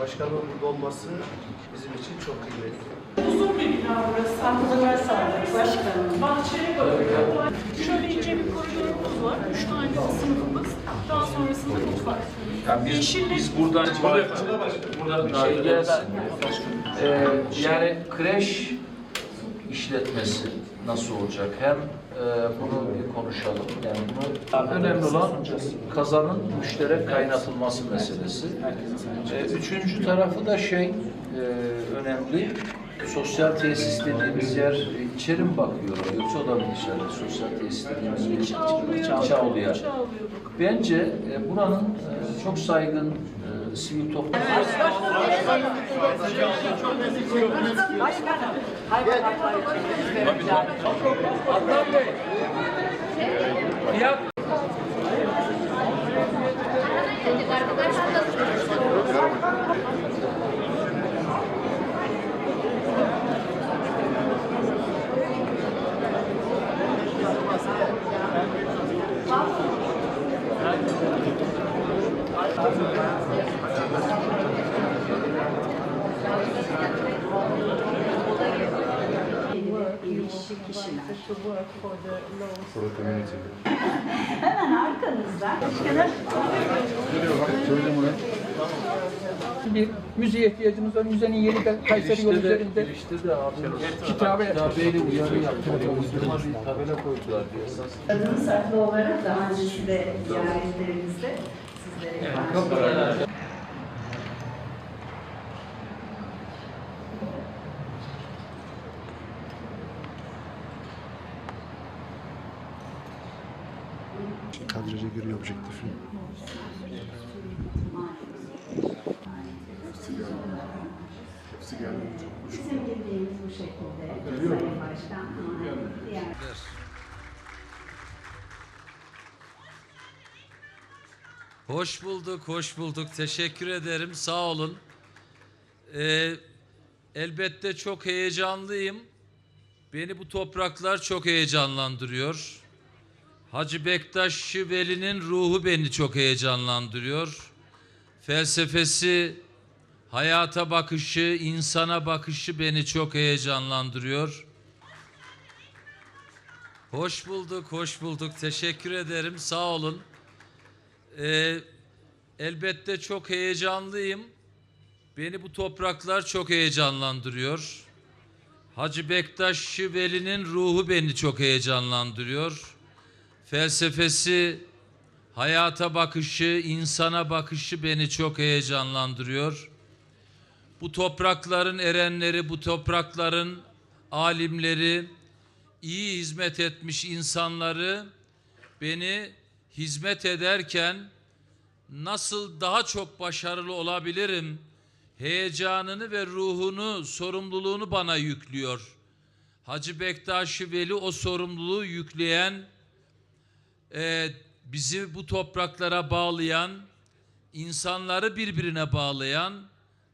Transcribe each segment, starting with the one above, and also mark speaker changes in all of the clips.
Speaker 1: Başkanın burada olması bizim için çok kıymetli.
Speaker 2: Uzun bir bina burası.
Speaker 3: Sağlıklar sağlık başkanım.
Speaker 2: Bahçeye bakıyor. Şöyle ince bir koridorumuz var. Üç tane sınıfımız. Daha sonrasında mutfak.
Speaker 4: Yani biz,
Speaker 2: Yeşillik-
Speaker 4: biz buradan buradan bir şey gelsin. Ee, yani kreş işletmesi nasıl olacak? Hem bunu bir konuşalım. Yani bunu önemli olan kazanın müşterek kaynatılması meselesi. Ee, üçüncü tarafı da şey e, önemli. Sosyal tesis dediğimiz yer e, içeri mi bakıyor? Yoksa o da mı dışarı? Sosyal tesis dediğimiz yer
Speaker 2: bak.
Speaker 4: Bence e, buranın çok saygın sivil toplum
Speaker 3: Hayvan hakları için mücadele. Değişik kişiler. Hemen arkanızda.
Speaker 5: bir müziğe ihtiyacımız var. Müzenin yeri de Kayseri yolu üzerinde.
Speaker 4: girişte de abi
Speaker 5: Kitabe-
Speaker 4: kitabeyle uyarı yaptılar. Uydurma bir tabela koydular diye esas.
Speaker 3: Kadın saklı olarak daha öncesi de ziyaretlerimizde sizlere
Speaker 1: Kadraja giriyor objektifin.
Speaker 3: Bizim bildiğimiz bu şekilde. Sayın Başkan. Diğer
Speaker 6: Hoş bulduk, hoş bulduk. Teşekkür ederim. Sağ olun. Ee, elbette çok heyecanlıyım. Beni bu topraklar çok heyecanlandırıyor. Hacı Bektaş Veli'nin ruhu beni çok heyecanlandırıyor. Felsefesi, hayata bakışı, insana bakışı beni çok heyecanlandırıyor. Hoş bulduk, hoş bulduk. Teşekkür ederim. Sağ olun. Ee, elbette çok heyecanlıyım. Beni bu topraklar çok heyecanlandırıyor. Hacı Bektaş Veli'nin ruhu beni çok heyecanlandırıyor. Felsefesi, hayata bakışı, insana bakışı beni çok heyecanlandırıyor. Bu toprakların erenleri, bu toprakların alimleri, iyi hizmet etmiş insanları beni hizmet ederken nasıl daha çok başarılı olabilirim heyecanını ve ruhunu, sorumluluğunu bana yüklüyor. Hacı Bektaş Veli o sorumluluğu yükleyen, e, bizi bu topraklara bağlayan, insanları birbirine bağlayan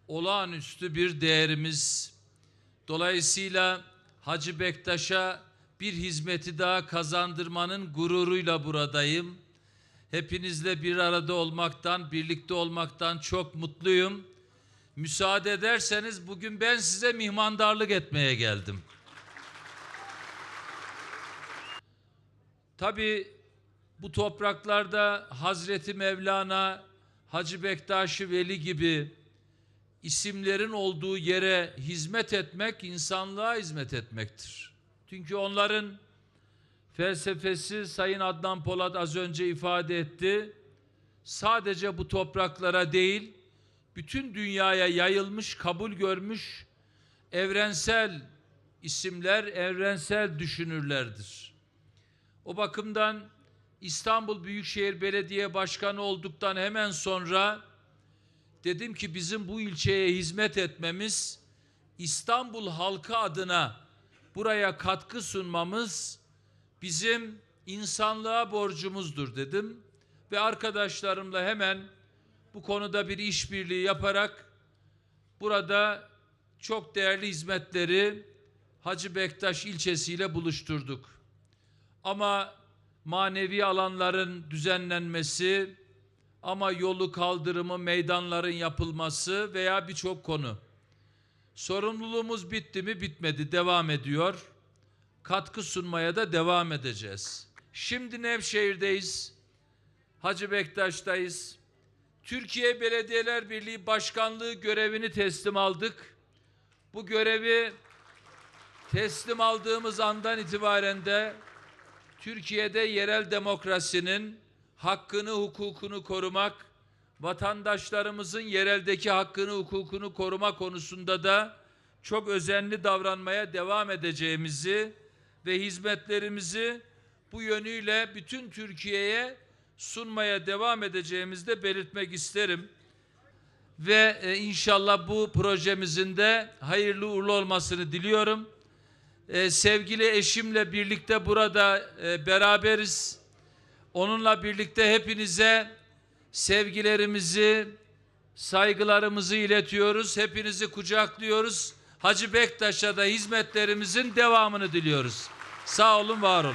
Speaker 6: olağanüstü bir değerimiz. Dolayısıyla Hacı Bektaş'a bir hizmeti daha kazandırmanın gururuyla buradayım. Hepinizle bir arada olmaktan, birlikte olmaktan çok mutluyum. Müsaade ederseniz bugün ben size mihmandarlık etmeye geldim. Tabii bu topraklarda Hazreti Mevlana, Hacı Bektaş Veli gibi isimlerin olduğu yere hizmet etmek insanlığa hizmet etmektir. Çünkü onların felsefesi Sayın Adnan Polat az önce ifade etti. Sadece bu topraklara değil, bütün dünyaya yayılmış, kabul görmüş evrensel isimler, evrensel düşünürlerdir. O bakımdan İstanbul Büyükşehir Belediye Başkanı olduktan hemen sonra dedim ki bizim bu ilçeye hizmet etmemiz İstanbul halkı adına buraya katkı sunmamız bizim insanlığa borcumuzdur dedim ve arkadaşlarımla hemen bu konuda bir işbirliği yaparak burada çok değerli hizmetleri Hacı Bektaş ilçesiyle buluşturduk. ama manevi alanların düzenlenmesi, ama yolu kaldırımı, meydanların yapılması veya birçok konu. Sorumluluğumuz bitti mi? Bitmedi. Devam ediyor. Katkı sunmaya da devam edeceğiz. Şimdi Nevşehir'deyiz. Hacı Bektaş'tayız. Türkiye Belediyeler Birliği Başkanlığı görevini teslim aldık. Bu görevi teslim aldığımız andan itibaren de Türkiye'de yerel demokrasinin hakkını, hukukunu korumak, vatandaşlarımızın yereldeki hakkını, hukukunu koruma konusunda da çok özenli davranmaya devam edeceğimizi ve hizmetlerimizi bu yönüyle bütün Türkiye'ye sunmaya devam edeceğimizi de belirtmek isterim. Ve e, inşallah bu projemizin de hayırlı uğurlu olmasını diliyorum. E, sevgili eşimle birlikte burada e, beraberiz. Onunla birlikte hepinize sevgilerimizi, saygılarımızı iletiyoruz. Hepinizi kucaklıyoruz. Hacı Bektaş'a da hizmetlerimizin devamını diliyoruz. Sağ olun, var olun.